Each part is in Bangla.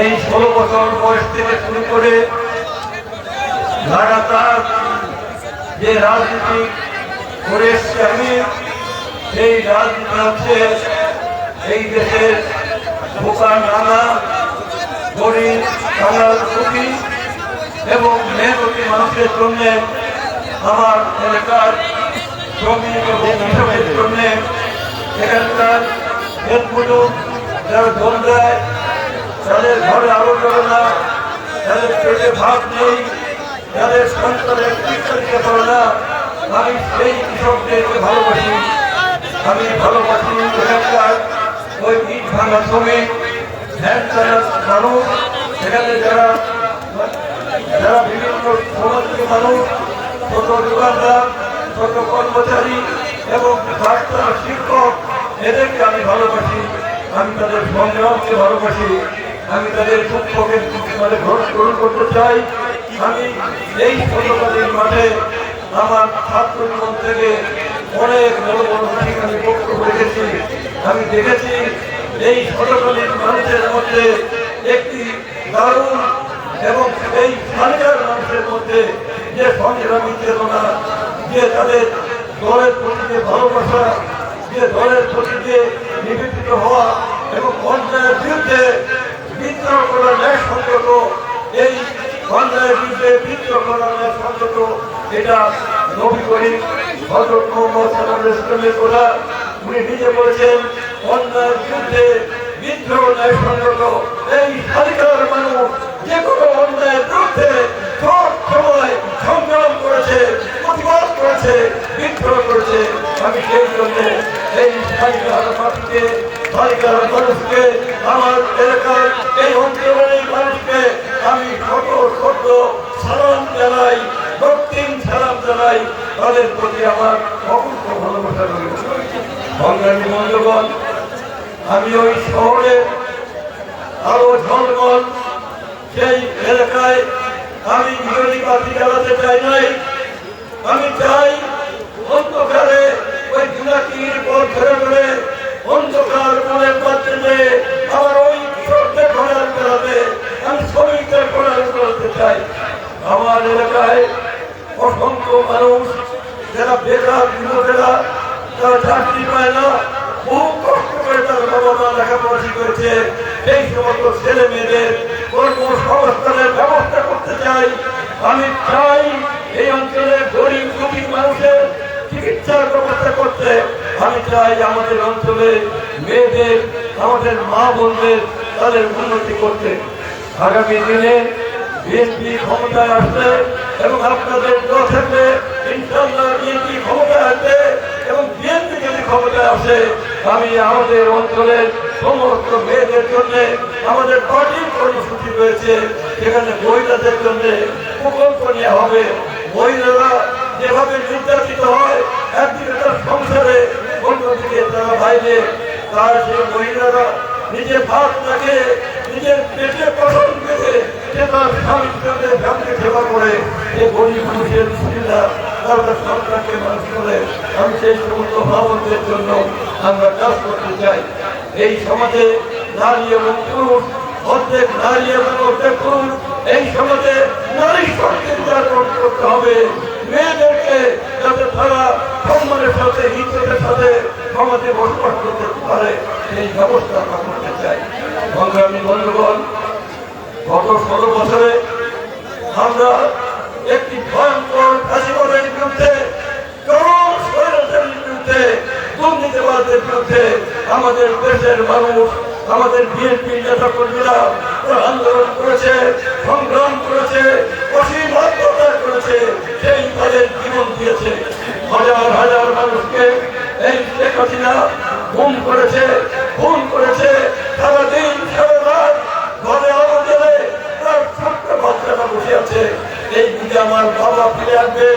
এই ষোলো বছর বয়স থেকে শুরু করে লাগাতার যে রাজনীতি করে এসছি আমি, সেই রাজনীতি হচ্ছে এই দেশের দোকান নানা, গরিব কাঙাল সুখী এবং মেহনতি মানুষের জন্য আমার এলাকার শ্রমিক এবং কৃষকের জন্য এখানকার যারা জল দেয় তাদের ঘরে আলো জ্বলে না তাদের পেটে ভাত নেই যাদের সন্তানের চিকিৎসা দিতে পারে না। আমি সেই কৃষকদেরকে ভালোবাসি, আমি ভালোবাসি এখানকার ওই ইট ভাঙা শ্রমিক মানুষ। যারা যারা বিভিন্ন সমাজ থেকে মানুষ, ছোট দোকানদার, ছোট কর্মচারী এবং ডাক্তার শিক্ষক, এদেরকে আমি ভালোবাসি। আমি তাদের সংগ্রামকে ভালোবাসি। আমি তাদের দুঃখকে মানে গ্রহণ করতে চাই। আমি এই ছোটকালীন মাঠে আমার ছাত্র জীবন থেকে অনেক বড় বড় মিটিং আমি বক্তব্য রেখেছি। আমি দেখেছি এই ছোটকালীন মানুষের মধ্যে একটি দারুণ এবং এই হাজার মানুষের মধ্যে যে সংগ্রামী চেতনা, যে তাদের দলের প্রতি যে ভালোবাসা, যে দলের প্রতি যে নিবেদিত হওয়া এবং অন্যায়ের বিরুদ্ধে বিদ্রোহ করা ন্যায় সংগত এই অন্যায়ের বিরুদ্ধে বিদ্রোহ করা ন্যায় সংগত এটা নবী করিম হজরত মোহাম্মদ বলেছেন অন্যায়ের বিরুদ্ধে বিদ্রোহ ন্যায় সংগত এই স্বাধিকার মানুষ যে কোনো অন্যায়ের বিরুদ্ধে সব সময় সংগ্রাম করেছে প্রতিবাদ করেছে বিদ্রোহ করেছে। আমি সেই এই স্বাধিকার স্বাধিকার মানুষকে, আমার এলাকার এই অঞ্চলের মানুষকে আমি ছোট ছোট সালাম জানাই, দক্ষিণ সালাম জানাই। তাদের প্রতি আমার অকুণ্ঠ ভালোবাসা রয়েছে আমি ওই শহরে আরও ঝলমল সেই এলাকায় আমি বিরোধী পাখি জ্বালাতে চাই নাই। আমি চাই অন্ধকারে ওই জুনাকির পথ ধরে ধরে মনের মাধ্যমে আমার ওই কৃষকদের ঘোড়াল করাবে আমি শ্রমিকদের ঘোড়াল করাতে চাই। আমার এলাকায় অসংখ্য মানুষ, যারা বেকার যুবকেরা তারা চাকরি পায় না। বহু কষ্ট করে তার বাবা মা লেখাপড়া করেছে। এই সমস্ত ছেলে মেয়েদের কর্মসংস্থানের ব্যবস্থা করতে চাই। আমি চাই এই অঞ্চলের গরিব, দুঃখী মানুষের চিকিৎসার ব্যবস্থা করতে। আমি চাই আমাদের অঞ্চলে মেয়েদের, আমাদের মা বোনদের তাদের উন্নতি করতে আগামী দিনে বিএনপি ক্ষমতায় আসবে এবং আপনাদের দোয়া থাকবে ইনশাল্লাহ বিএনপি ক্ষমতায় আসবে এবং বিএনপি যদি ক্ষমতায় আসে, আমি আমাদের অঞ্চলের সমস্ত মেয়েদের জন্য আমাদের পার্টির কর্মসূচি রয়েছে, সেখানে মহিলাদের জন্য প্রকল্প নেওয়া হবে। মহিলারা যেভাবে নির্যাতিত হয়, একদিকে তার সংসারে, অন্যদিকে তারা বাইরে। তার সেই মহিলারা নিজে ভাত থাকে নিজের পেটে পছন্দ পেতে তার ফ্যামিলি সেবা করে। গরিব মানুষের সুবিধা তারা সরকারকে মানুষ করে। আমি সেই সমস্ত জন্য আমরা কাজ করতে চাই। এই সমাজে নারী এবং পুরুষ, অর্ধেক নারী এবং অর্ধেক পুরুষ, এই সমাজে নারী শক্তির করতে হবে। মেয়েদেরকে যাতে তারা সম্মানের সাথে, ইজ্জতের সাথে সমাজে বসবাস করতে পারে, সেই ব্যবস্থা করতে চাই। সংগ্রামী বন্ধুগণ, গত ষোলো বছরে আমরা একটি ভয়ঙ্কর ফাঁসিবাদের বিরুদ্ধে বিরুদ্ধে দুর্নীতিবাদের বিরুদ্ধে আমাদের দেশের মানুষ, আমাদের বিএনপি নেতা কর্মীরা আন্দোলন করেছে, সংগ্রাম করেছে, অসীম করেছে সেই তাদের জীবন দিয়েছে। হাজার হাজার মানুষকে এই শেখ হাসিনা খুন করেছে খুন করেছে। সারাদিন সারা রাত ঘরে আলো তার ছোট্ট বাচ্চাটা বসে আছে। এই বুঝে আমার বাবা ফিরে আসবে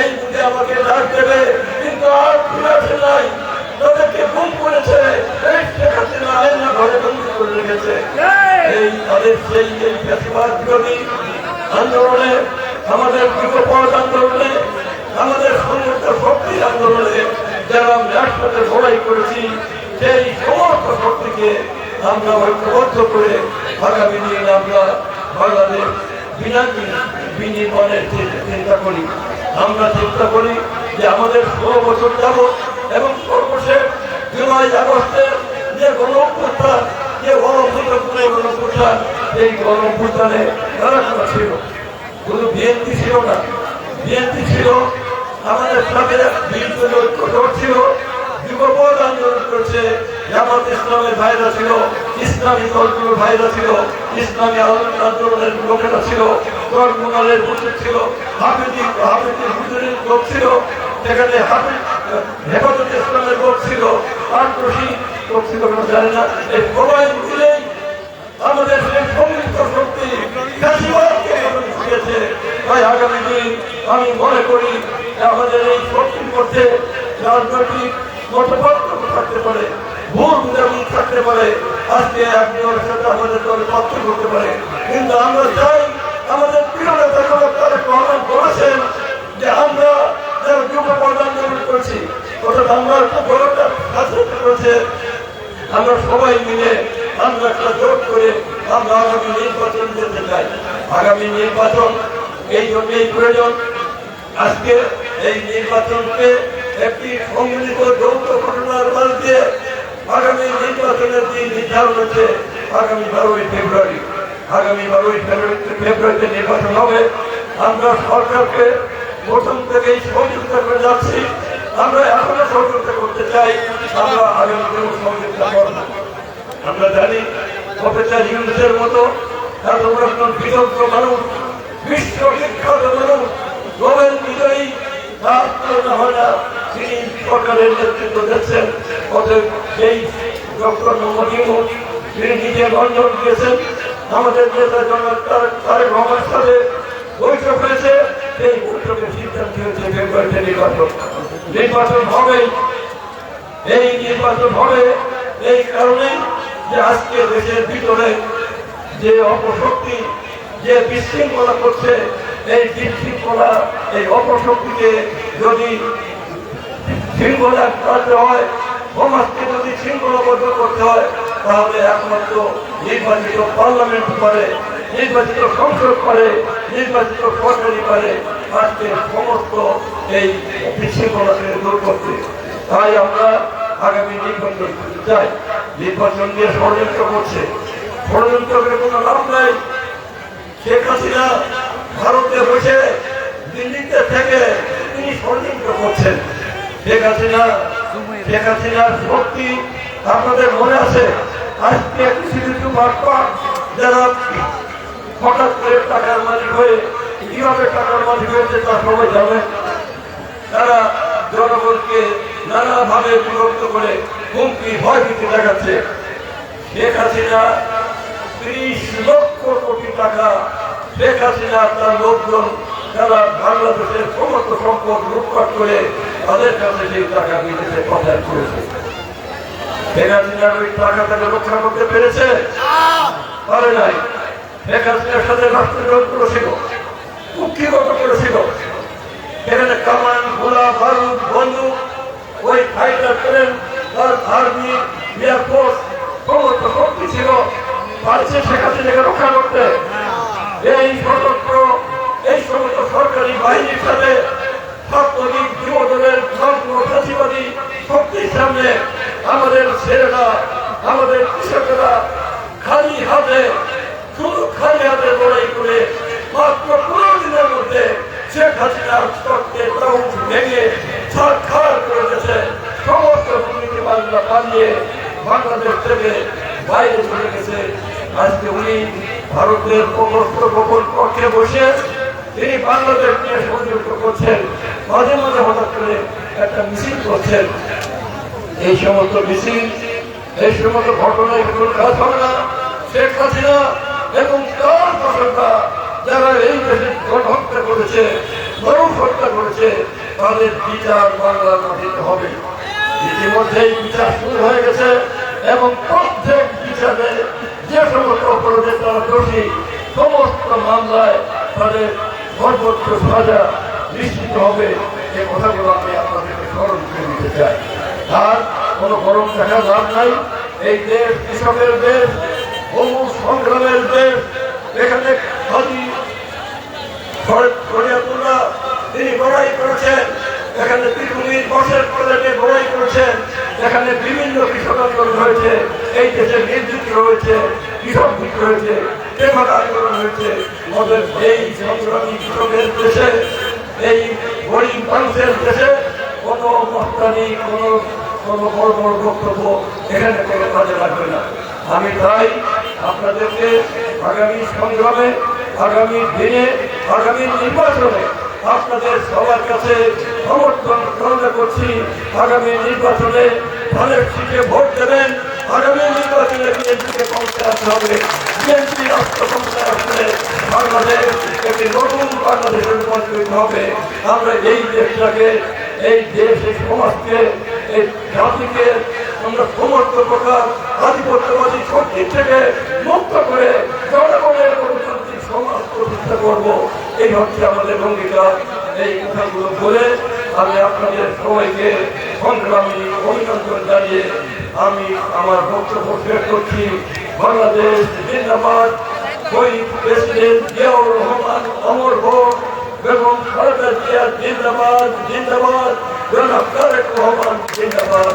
এই বুঝে আমাকে ডাক দেবে কিন্তু আর ফিরে আসে নাই। তাদেরকে করেছে এই শেখ হাসিনা আয়না ঘরে বন্দি করে রেখেছে। এই! তাদের সেই এই আন্দোলনে আমাদের যুবপথ আন্দোলনে, আমাদের সমস্ত শক্তির আন্দোলনে যারা আমরা একসাথে লড়াই করেছি, সেই সমস্ত শক্তিকে আমরা ঐক্যবদ্ধ করে আগামী দিন আমরা বাংলাদেশ বিনা বিনিময়ের চিন্তা করি, আমরা চিন্তা করি যে আমাদের ষোলো বছর যাব এবং সর্বশেষ জুলাই আগস্টের যে গণঅভ্যুত্থান যে গণঅভ্যুত্থান এই কারা ছিল শুধু বিএনপি ছিল না। বিএনপি ছিল, আমাদের সাথে বিএনপি ঐক্য ছিল যুগপথ আন্দোলন করছে, জামাত ইসলামের ভাইরা ছিল, ইসলামী দলগুলোর ভাইরা ছিল, ইসলামী আন্দোলনের লোকেরা ছিল কর্মনালের হুজুর ছিল, হাফিজি হাফিজি হুজুরের লোক ছিল সেখানে হাফিজ, হেফাজত ইসলামের লোক ছিল আটরশি লোক ছিল কেন জানি না। এই সবাই মিলেই আমাদের সেই সমৃদ্ধ শক্তি ফ্যাসিবাদকে আমাদের ঘুরিয়েছে তাই আগামী দিন আমি মনে করি আমাদের এই শক্তির মধ্যে রাজনৈতিক থাকতে পারে, ভুল বুঝাবুঝি থাকতে পারে, আজকে আপনি ওর সাথে করতে পারে। কিন্তু আমরা চাই আমাদের প্রিয় রহমান বলেছেন যে আমরা যারা যুব আন্দোলন করছি, অর্থাৎ আমরা একটা বড়টা রাজনীতি করেছে, আমরা সবাই মিলে আমরা একটা জোট করে আমরা আগামী নির্বাচন যেতে চাই আগামী নির্বাচন এই জন্যই প্রয়োজন। আজকে এই নির্বাচনকে একটি সম্মিলিত যৌথ ঘটনার মধ্যে আগামী নির্বাচনের দিন নির্ধারণ হচ্ছে আগামী বারোই ফেব্রুয়ারি। আগামী বারোই ফেব্রুয়ারি ফেব্রুয়ারিতে নির্বাচন হবে। আমরা সরকারকে প্রথম থেকেই সহযোগিতা করে যাচ্ছি। আমরা এখনও সহযোগিতা করতে চাই। আমরা আগামী দিনেও সহযোগিতা করব। আমরা জানি প্রফেসর ইউনুসের মতো এত বড় একজন মানুষ বিশ্ব মানুষ নোবেল বিজয়ী না তিনি সরকারের নেতৃত্ব দিচ্ছেন অতএব সেই ডক্টর মোহাম্মদ তিনি নিজে লন্ডন গিয়েছেন আমাদের নেতা জনাব তারেক রহমানের সাথে বৈঠক হয়েছে এই বৈঠকের সিদ্ধান্ত হয়েছে ফেব্রুয়ারিতে নির্বাচন নির্বাচন হবেই এই নির্বাচন হবে, এই কারণে যে আজকে দেশের ভিতরে যে অপশক্তি যে বিশৃঙ্খলা করছে, এই বিশৃঙ্খলা, এই অপশক্তিকে যদি শৃঙ্খলা করতে হয়, সমাজকে যদি শৃঙ্খলাবদ্ধ করতে হয়, তাহলে একমাত্র নির্বাচিত পার্লামেন্ট পারে, নির্বাচিত সংসদ পারে, নির্বাচিত সরকারি পারে, আজকে সমস্ত এই বিশৃঙ্খলাকে দূর করতে। তাই আমরা আগামী নির্বাচন চাই। নির্বাচন নিয়ে ষড়যন্ত্র করছে। ষড়যন্ত্রের কোনো লাভ নাই। শেখ হাসিনা ভারতে বসে দিল্লিতে থেকে তিনি ষড়যন্ত্র করছেন। শেখ হাসিনা, শেখ হাসিনার শক্তি আপনাদের মনে আছে? আজকে কিছু কিছু যারা হঠাৎ করে টাকার মালিক হয়ে, কীভাবে টাকার মালিক হয়েছে তা সবাই জানে? তারা জনগণকে নানাভাবে বিভক্ত করে হুমকি ভয় ভীতি দেখাচ্ছে। শেখ হাসিনা ত্রিশ লক্ষ কোটি টাকা শেখ হাসিনা তার লোকজন যারা বাংলাদেশের সমস্ত সম্পদ লুটপাট করে তাদের কাছে সেই টাকা বিদেশে পাচার করেছে। শেখ ওই টাকা তাকে রক্ষা করতে পেরেছে? পারে নাই। শেখ হাসিনার সাথে করেছিল। করেছিল। কামান গোলা বারুদ, বন্দুক, ওই ফাইটার প্লেন তার আর্মি এয়ারফোর্স সমস্ত শক্তি ছিল। পারছে শেখ হাসিনাকে রক্ষা করতে। এই স্বতন্ত্র এই সমস্ত সরকারি বাহিনীর সাথে সামনে আমাদের ছেলেরা, আমাদের কৃষকেরা খালি হাতে খালি হাতে লড়াই করে মাত্র মধ্যে ভেঙে করে সমস্ত বাংলাদেশ থেকে বাইরে চলে গেছে। আজকে উনি ভারতের সমস্ত গোপন পক্ষে বসে তিনি বাংলাদেশ নিয়ে সংযুক্ত করছেন। মাঝে মাঝে হঠাৎ করে একটা মিছিল করছেন। এই সমস্ত মিছিল, এই সমস্ত ঘটনায় কোনো কাজ হবে না। শেখ হাসিনা এবং তার শাসকরা যারা এই দেশে গণহত্যা করেছে গরম হত্যা করেছে, তাদের বিচার বাংলার মাটিতে হবে। ইতিমধ্যেই বিচার শুরু হয়ে গেছে এবং প্রত্যেক বিচারে যে সমস্ত অপরাধে তারা দোষী সমস্ত মামলায় তাদের সর্বোচ্চ সাজা নিশ্চিত হবে যে কথাগুলো আমি আপনাদেরকে স্মরণ করে দিতে চাই আর কোনো গরম দেখা লাভ নাই এই দেশ কৃষকের দেশ বহু সংগ্রামের দেশ এখানে হাজি তিনি লড়াই করেছেন এখানে পৃথিবীর প্রদেশে লড়াই করেছেন এখানে বিভিন্ন কৃষক আন্দোলন হয়েছে এই দেশে নির্যুক্ত রয়েছে। হয়েছে হয়েছে? আমাদের এই দেশে এই দেশে কোনো কোনো কোনো এখানে কাজে লাগবে না। আমি তাই আপনাদেরকে আগামী সংগ্রামে, আগামী দিনে, আগামী নির্বাচনে আপনাদের সবার কাছে সমর্থন করছি। আগামী নির্বাচনে ভোট দেবেন। আগামী নির্বাচনে বিএনপিকে ক্ষমতায় আসতে হবে বিএনপি রাষ্ট্র ক্ষমতায় আসলে বাংলাদেশ একটি নতুন বাংলাদেশে রূপান্তরিত হবে আমরা এই দেশটাকে এই দেশ সমাজকে এই জাতিকে আমরা সমস্ত প্রকার আধিপত্যবাদী শক্তি থেকে মুক্ত করে জনগণের গণতান্ত্রিক করব এই হচ্ছে আমাদের অঙ্গীকার এই কথাগুলো বলে আমি আপনাদের সবাইকে সংগ্রামী অভিনন্দন জানিয়ে আমি আমার বক্তব্য শেষ করছি। বাংলাদেশ জিন্দাবাদ। শহীদ প্রেসিডেন্ট জিয়াউর রহমান অমর হোক এবং খালেদা জিয়া জিন্দাবাদ জিন্দাবাদ। জনাব তারেক রহমান জিন্দাবাদ।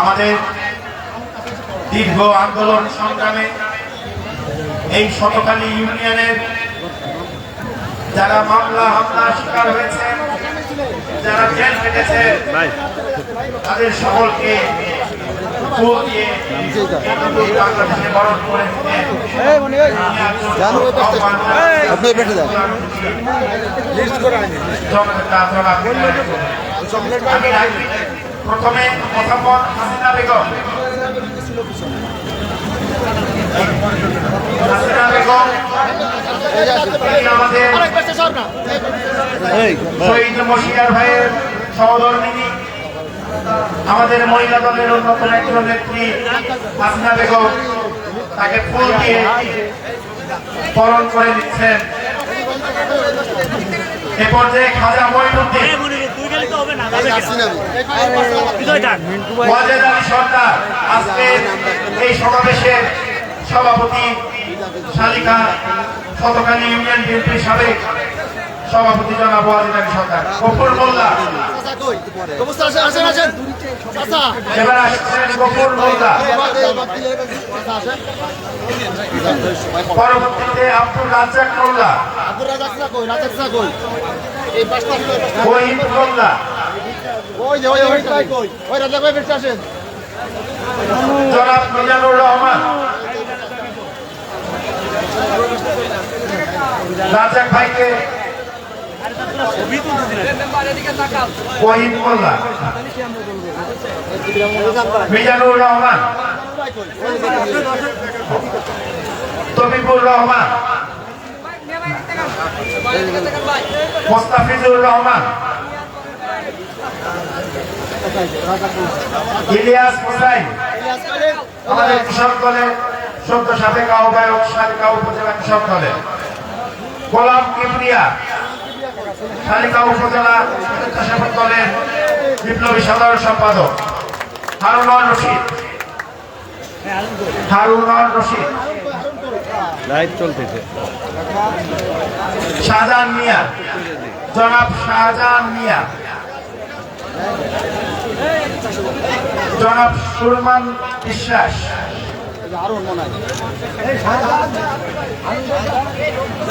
আমাদের দীর্ঘ আন্দোলন সংগ্রামে এই শতকালী ইউনিয়নের যারা মামলা হামলা শিকার হয়েছে যারা জেল কেটেছে তাদের সকলকে আপনি পেটে যান। প্রথমে আমাদের শহীদ মশিয়ার ভাইয়ের সহধর্মিনী আমাদের মহিলা দলের অন্যতম একজন নেত্রী হাসিনা বেগম, তাকে ফুল দিয়ে বরণ করে দিচ্ছেন এ পর্যায়ে খাজা সমাবেশের সভাপতি শালিকা শতকালী ইউনিয়ন বিএনপির সাবেক সভাপতি জনাব আলী সরকার। গফুর মোল্লা। এবার আসছেন গফুর মোল্লা। পরবর্তীতে আব্দুল রাজ্জাক মোল্লা। ওহিদ মোল্লা জনাব মিজানুর রহমান। রাজাক ভাইকে মোল্লা। মিজানুর রহমান। রহমান। মোস্তাফিজুর রহমান। ইলিয়াস হোসাইন। আমাদের কৃষক দলের সদ্য সাবেক আহ্বায়ক শালিকা উপজেলা কৃষক দলের। গোলাম কিবরিয়া শালিকা উপজেলা স্বেচ্ছাসেবক দলের বিপ্লবী সাধারণ সম্পাদক হারুনর রশিদ। হারুনর রশিদ। লাইভ চলতেছে। শাহজাহান মিয়া। জনাব শাহজাহান মিয়া। জনাব সুরমান বিশ্বাস। হারুন রশিদ লুৎফর রহমান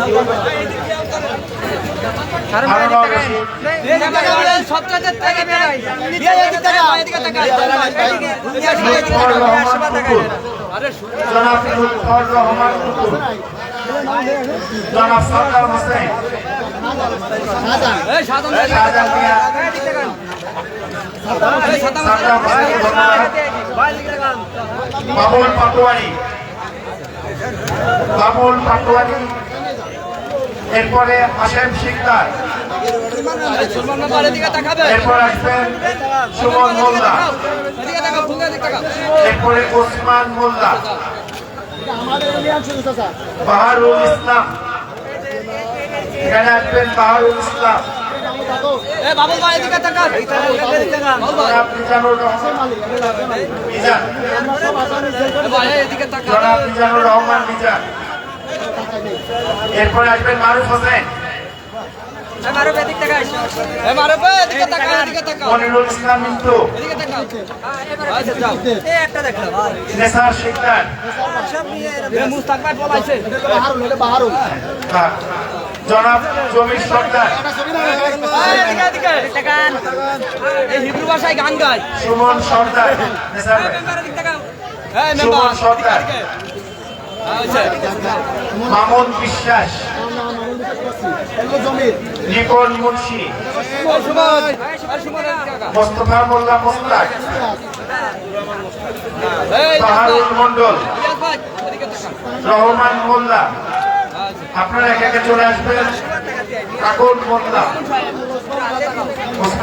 টুকুর জনাব সরকার হোসেন বাবুল পাটোয়ারি বাবুল পাটোয়ারি এরপরে আসেন শিকদার। এরপর আসবেন সুমন মোল্লা। এরপরে ওসমান মোল্লা। বাহারুল ইসলাম। এখানে আসবেন বাহারুল ইসলাম। রহমান মিজান জনাব মিজানুর রহমান মিজান এরপরে আসবেন মারুফ হোসেন। মনিরুল ইসলাম মিন্টু। নেসার শিকদার। জনাব জমির সর্দার। হিব্রু ভাষায় গান গায়। সুমন সর্দার। সুমন সর্দার। মামুন বিশ্বাস। রিপন মুন্সি। মোস্তফা মোল্লা মোস্তাক। বাহারুল মন্ডল রহমান মোল্লা। আপনারা একে একে চলে আসবেন। কাকুর মোল্লা।